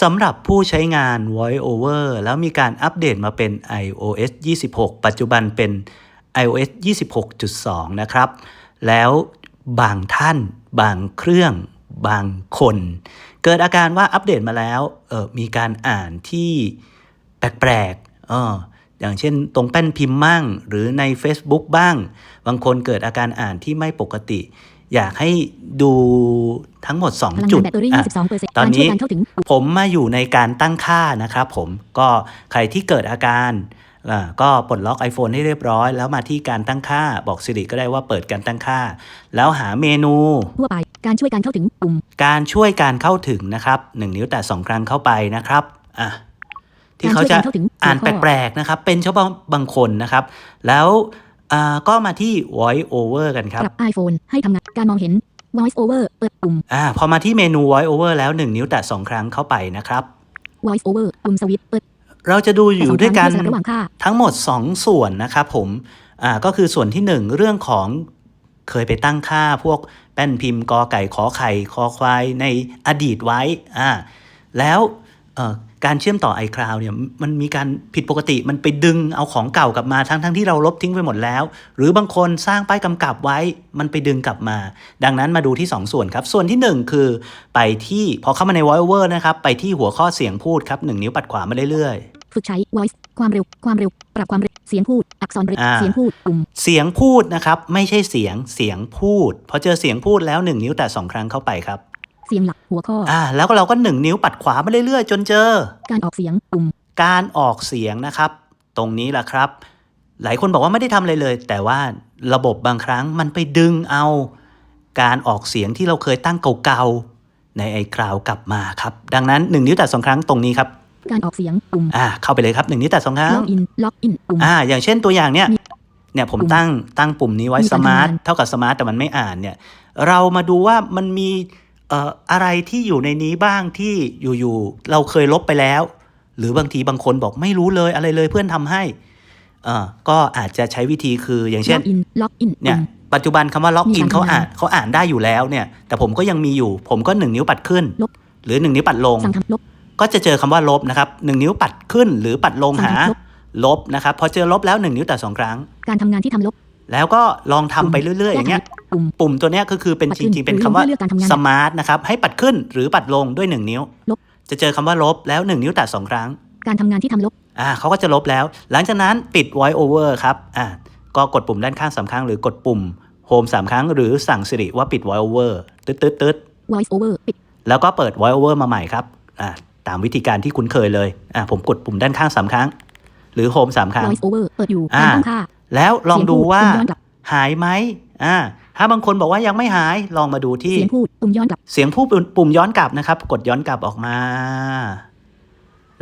สำหรับผู้ใช้งาน Voice Over แล้วมีการอัปเดตมาเป็น iOS 26 ปัจจุบันเป็น iOS 26.2 นะครับ แล้วบางท่าน บางเครื่อง บางคน เกิดอาการว่าอัปเดตมาแล้วเออมีการอ่านที่แปลกๆเอออย่างเช่นตรงแป้นพิมพ์มั่ง หรือใน Facebook บ้าง บางคนเกิดอาการอ่านที่ไม่ปกติ อยากให้ดูทั้งหมดพลัง2งาจุนดแบตเตอรี่อะ22เปอร์เซ็นต์ตอนการช่วยนี้การเข้าถึงผมมาอยู่ในการตั้งค่านะครับผมก็ใครที่เกิดอาการอ่าก็ปลดล็อก iPhone ให้เรียบร้อย แล้วมาที่การตั้งค่าบอกสิริก็ได้ว่าเปิดการตั้งค่า แล้วหาเมนูทั่วไปการช่วยการเข้าถึงปุ่มการช่วยการเข้าถึงนะครับหนึ่งนิ้วแตะสองครั้งเข้าไปนะครับอะที่เขาจะการช่วยการเข้าถึงอ่านหัวข้แปอลกๆนะครับ เป็นเฉพาะบางคนนะครับ แล้ว อ่าก็มาที่ voice over กันครับ ปรับ iPhone ให้ทำงานการมองเห็น Voice Over เปิดปุ่มอ่าพอมาที่เมนู voice over แล้ว 1 นิ้วแตะสองครั้งเข้าไปนะครับ Voice Over ปุ่มสวิตช์เปิดเราจะดูอยู่ด้วยกันแต่สองครั้งเพื่อสลับระหว่างค่าทั้งหมด 2 ส่วนนะครับผมอ่าก็คือส่วนที่ 1 เรื่องของเคยไปตั้งค่าพวกแป้นพิมพ์กอไก่ขอไข่คอควายในอดีตไว้อ่าแล้วเอ่อ การเชื่อมต่อ iCloud เนี่ยมันมีการผิดปกติมันไปดึงเอาของเก่ากลับมาทั้งทั้งที่เราลบทิ้งไปหมดแล้ว หรือบางคนสร้างป้ายกำกับไว้มันไปดึงกลับมา ดังนั้นมาดูที่ 2 ส่วนครับ ส่วนที่ 1 คือไปที่พอเข้ามาใน VoiceOver นะครับไปที่หัวข้อเสียงพูดครับ1นิ้วปัดขวามาเรื่อยๆฝึกใช้ Voice ความเร็ว ความเร็ว ปรับความเร็ว เสียงพูด อักษรเร็วอ่าเสียงพูดปุ่ม เสียงพูดนะครับ ไม่ใช่เสียง เสียงพูด พอเจอเสียงพูดแล้ว 1 นิ้วแตะสองครั้งเข้าไปครับ เสียงหลักหัวข้อ อ่าแล้วก็เราก็1นิ้วปัดขวามาเรื่อยๆ จนเจอ การออกเสียงปุ่ม การออกเสียงนะครับ ตรงนี้แหละครับ หลายคนบอกว่าไม่ได้ทำอะไรเลย แต่ว่าระบบบางครั้งมันไปดึงเอา การออกเสียงที่เราเคยตั้งเก่าๆในไอคลาวกลับมาครับ ดังนั้น1นิ้วแตะสองครั้งตรงนี้ครับ การออกเสียงปุ่ม อ่าเข้าไปเลยครับ1นิ้วแตะสองครั้ง ล็อกอิน ล็อกอินปุ่ม อ่า อย่างเช่นตัวอย่างเนี่ยมีเนี่ยผมปุ่มตั้งตั้งปุ่มนี้ไว้มีสการมาร์ททำงาน เท่ากับสมาร์ทแต่มันไม่อ่านเนี่ย เรามาดูว่ามันมีเอ่ออะไรที่อยู่ในนี้บ้างที่อยู่ๆเราเคยลบไปแล้ว หรือบางทีบางคนบอกไม่รู้เลยอะไรเลยเพื่อนทำให้เอ่อก็อาจจะใช้วิธีคืออย่างเช่ล็นอกอินล็อกอินเนี่ยปุ่มปัจจุบันคำว่าล็อกอินมีการเขาอ่านทำงานเขาอ่านได้อยู่แล้วเนี่ยแต่ผมก็ยังมีอยู่ ผมก็หนึ่งนิ้วปัดขึ้นลบหรือหนึ่งนิ้วปัดลงสั่งทำลบก็จะเจอคำว่าลบนะครับหนึ่งนิ้วปัดขึ้น หรือปัดลงสั่งหาทำลบลบนะครับพอเจอลบแล้วหนึ่งนิ้วแต่สองครั้ง การทำงานที่ทำลบ แล้วก็ลองทำไปเรื่อยๆ อย่างเงี้ย ปุ่ม ปุ่มตัวเนี้ยก็คือเป็นปัดจขึ้นริงๆ เป็นหรือคำว่าเลือกการทำงานสมาร์ทนะครับ ให้ปัดขึ้นหรือปัดลงด้วย 1 นิ้วลบจะเจอคำว่าลบแล้ว 1 นิ้วแตะสองครั้ง การทำงานที่ทำลบ อ่าเขาก็จะลบแล้ว หลังจากนั้นปิด voice over ครับ อ่าก็กดปุ่มด้านข้างสามครั้งหรือกดปุ่ม home สามครั้ง หรือสั่งสิริว่าปิด voice over ตึ๊ดตึ๊ดตึ๊ด Voice Over ปิด แล้วก็เปิด voice over มาใหม่ครับ อ่าตามวิธีการที่คุ้นเคยเลย อ่าผมกดปุ่มด้านข้างสามครั้ง หรือ home สามครั้ง Voice Over เปิดอยู่อ่าการตั้งค่าแล้วลองดูว่าเสียงพูดปุ่มย้อนกลับหายไหมอ่า ถ้าบางคนบอกว่ายังไม่หายลองมาดูที่เสียงพูดปุ่มย้อนกลับเสียงผู้ปุ่มย้อนกลับนะครับ กดย้อนกลับออกมา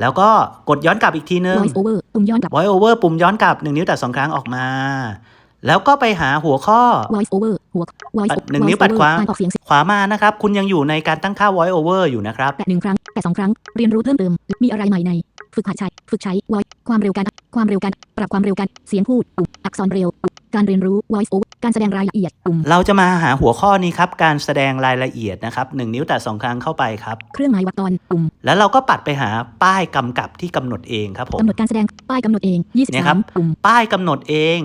แล้วก็กดย้อนกลับอีกทีนึง Voice Over ปุ่มย้อนกลับ voice over ปุ่มย้อนกลับหนึ่งนิ้วแต่สองครั้งออกมา แล้วก็ไปหาหัวข้อ Voice Over หัว Voice ปัดหนึ่ง Voice นิ้วปัด Over ขวาการออกเสียงขวามานะครับ คุณยังอยู่ในการตั้งค่า voice over อยู่นะครับแตะหนึ่งครั้งแตะสองครั้งเรียนรู้เพิ่มเติมมีอะไรใหม่ในฝึกหัดใช้ ฝึกใช้ voice ความเร็วการความเร็วการปรับความเร็วการเสียงพูดปุ่มอักษรเร็วปุ่ม การเรียนรู้ voice over การแสดงรายละเอียดปุ่ม เราจะมาหาหัวข้อนี้ครับ การแสดงรายละเอียดนะครับหนึ่งนิ้วแต่สองครั้งเข้าไปครับ เครื่องหมายวัดตอนปุ่ม แล้วเราก็ปัดไปหาป้ายกำกับที่กำหนดเองครับผมกำหนดการแสดงป้ายกำหนดเองเนี่ยครับ23ปุ่ม ป้ายกำหนดเอง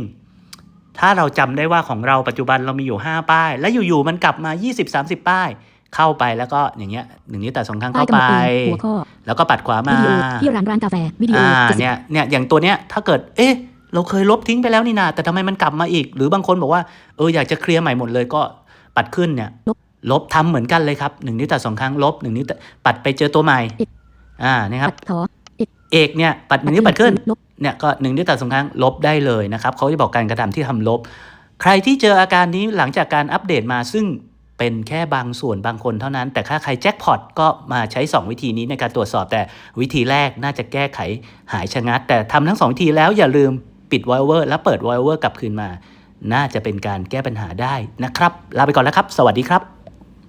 ถ้าเราจำได้ว่าของเราปัจจุบันเรามีอยู่ 5 ป้าย แล้วอยู่ๆมันกลับมา 20-30 ป้าย เข้าไปแล้วก็อย่างเงี้ยหนึ่งนิ้วแต่สองครั้งป้ายเข้ากำหนไปดเองหัวข้อ แล้วก็ปัดขวาวิมาดีโอที่ร้านร้านกาแฟวิดีโออ่า70เนี่ยเนี่ยอย่างตัวเนี้ยถ้าเกิดเอ๊ะ เราเคยลบทิ้งไปแล้วนี่นาแต่ทำไมมันกลับมาอีก หรือบางคนบอกว่าเอออยากจะเคลียร์ใหม่หมดเลยก็ปัดขึ้นเนี่ย ลบลบทำเหมือนกันเลยครับหนึ่งนิ้วแต่สองครั้งลบหนึ่งนิ้วแต่ปัดไปเจอตัวใหม่ อ่านี่ครับเอกเนี่ยปัดหนึ่งนิ้วปัดขึ้นเนี่ยก็หนึ่งนิ้วแต่สองครั้งลบได้เลยนะครับเขาจะบอกการกระทำที่ทำลบ ใครที่เจออาการนี้หลังจากการอัปเดตมาซึ่งเป็นแค่บางส่วนบางคนเท่านั้น แต่ถ้าใครแจ็คพอตก็มาใช้ 2 วิธีนี้ในการตรวจสอบแต่วิธีแรกน่าจะแก้ไขหายชะงัด แต่ทำทั้ง 2 วิธีแล้วอย่าลืม ปิด v o i c e over แล้วเปิด v o i c e over กลับคืนมา น่าจะเป็นการแก้ปัญหาได้นะครับ ลาไปก่อนแล้วครับ สวัสดีครับ